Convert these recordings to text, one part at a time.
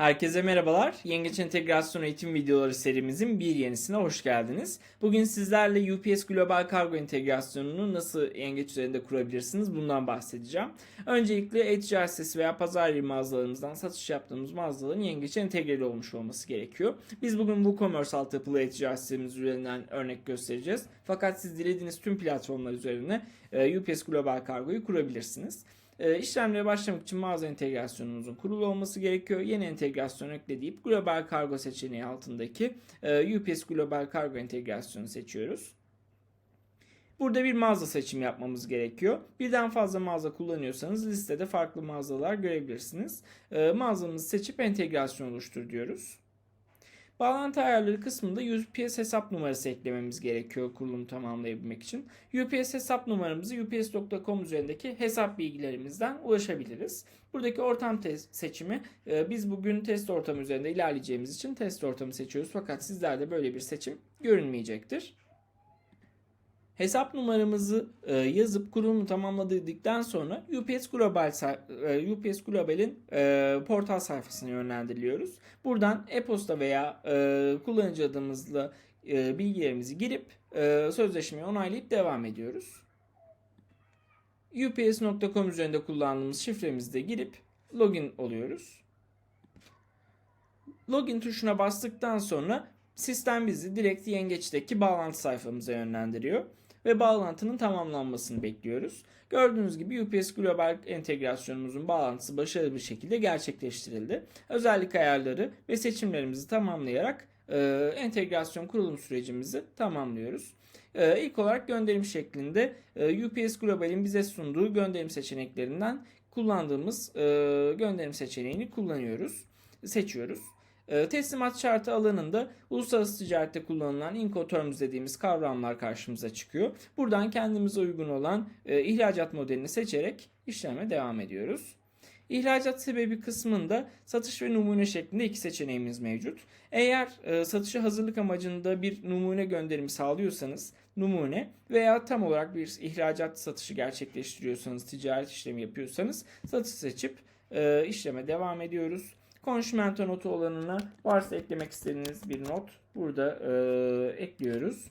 Herkese merhabalar. Yengeç Entegrasyon Eğitim Videoları serimizin bir yenisine hoş geldiniz. Bugün sizlerle UPS Global Kargo Entegrasyonunu nasıl Yengeç üzerinde kurabilirsiniz bundan bahsedeceğim. Öncelikle e-ticaret sitesi veya pazar yeri mağazalarımızdan satış yaptığımız mağazaların Yengeç'e entegreli olmuş olması gerekiyor. Biz bugün WooCommerce altyapılı e-ticaret sitemiz üzerinden örnek göstereceğiz. Fakat siz dilediğiniz tüm platformlar üzerine e, UPS Global Kargo'yu kurabilirsiniz. E, işlemlere başlamak için mağaza entegrasyonunuzun kurulu olması gerekiyor. Yeni entegrasyon ekle deyip Global Kargo seçeneği altındaki e, UPS Global Kargo entegrasyonu seçiyoruz. Burada bir mağaza seçimi yapmamız gerekiyor. Birden fazla mağaza kullanıyorsanız listede farklı mağazalar görebilirsiniz. E, mağazamızı seçip entegrasyon oluştur diyoruz. Bağlantı ayarları kısmında UPS hesap numarası eklememiz gerekiyor kurulumu tamamlayabilmek için. UPS hesap numaramızı ups.com üzerindeki hesap bilgilerimizden ulaşabiliriz. Buradaki ortam seçimi e, biz bugün test ortamı üzerinde ilerleyeceğimiz için test ortamı seçiyoruz. Fakat sizlerde böyle bir seçim görünmeyecektir. Hesap numaramızı e, yazıp kurulumu tamamladıktan sonra UPS Global e, UPS Global'in e, portal sayfasına yönlendiriliyoruz. Buradan e-posta veya e, kullanıcı adımızla e, bilgilerimizi girip e, sözleşmeyi onaylayıp devam ediyoruz. UPS.com üzerinde kullandığımız şifremizi de girip login oluyoruz. Login tuşuna bastıktan sonra sistem bizi direkt yengeçteki bağlantı sayfamıza yönlendiriyor ve bağlantının tamamlanmasını bekliyoruz. Gördüğünüz gibi UPS Global entegrasyonumuzun bağlantısı başarılı bir şekilde gerçekleştirildi. Özellik ayarları ve seçimlerimizi tamamlayarak e, entegrasyon kurulum sürecimizi tamamlıyoruz. E, ilk olarak gönderim şeklinde e, UPS Global'in bize sunduğu gönderim seçeneklerinden kullandığımız e, gönderim seçeneğini kullanıyoruz, seçiyoruz. E, teslimat şartı alanında uluslararası ticarette kullanılan Incoterms dediğimiz kavramlar karşımıza çıkıyor. Buradan kendimize uygun olan e, ihracat modelini seçerek işleme devam ediyoruz. İhracat sebebi kısmında satış ve numune şeklinde iki seçeneğimiz mevcut. Eğer e, satışı hazırlık amacında bir numune gönderimi sağlıyorsanız numune veya tam olarak bir ihracat satışı gerçekleştiriyorsanız, ticaret işlemi yapıyorsanız satış seçip e, işleme devam ediyoruz. Konşimento notu olanına varsa eklemek istediğiniz bir not burada e, ekliyoruz.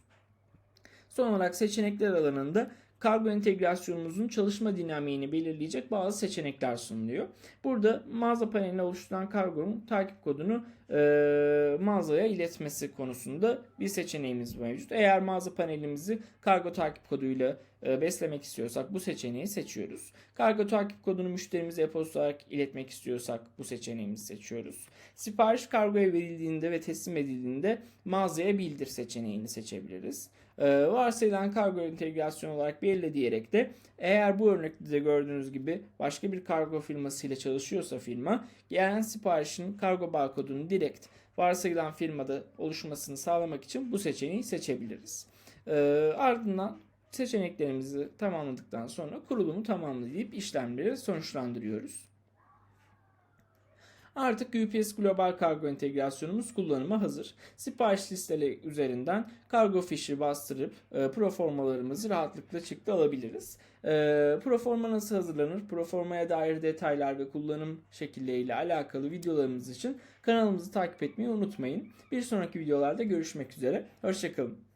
Son olarak seçenekler alanında kargo entegrasyonumuzun çalışma dinamiğini belirleyecek bazı seçenekler sunuluyor. Burada mağaza paneline oluşturulan kargonun takip kodunu e, mağazaya iletmesi konusunda bir seçeneğimiz mevcut. Eğer mağaza panelimizi kargo takip koduyla e, beslemek istiyorsak bu seçeneği seçiyoruz. Kargo takip kodunu müşterimize e-posta olarak iletmek istiyorsak bu seçeneğimizi seçiyoruz. Sipariş kargoya verildiğinde ve teslim edildiğinde mağazaya bildir seçeneğini seçebiliriz. E, varsayılan kargo entegrasyon olarak belirle diyerek de eğer bu örnekte de gördüğünüz gibi başka bir kargo firmasıyla çalışıyorsa firma gelen siparişin kargo barkodunu direkt varsayılan firmada oluşmasını sağlamak için bu seçeneği seçebiliriz. E, ardından seçeneklerimizi tamamladıktan sonra kurulumu tamamlayıp işlemleri sonuçlandırıyoruz. Artık UPS Global Kargo entegrasyonumuz kullanıma hazır. Sipariş listeleri üzerinden kargo fişi bastırıp e, proformalarımızı rahatlıkla çıktı alabiliriz. E, proforma nasıl hazırlanır? Proformaya dair detaylar ve kullanım şekilleriyle alakalı videolarımız için kanalımızı takip etmeyi unutmayın. Bir sonraki videolarda görüşmek üzere. Hoşçakalın.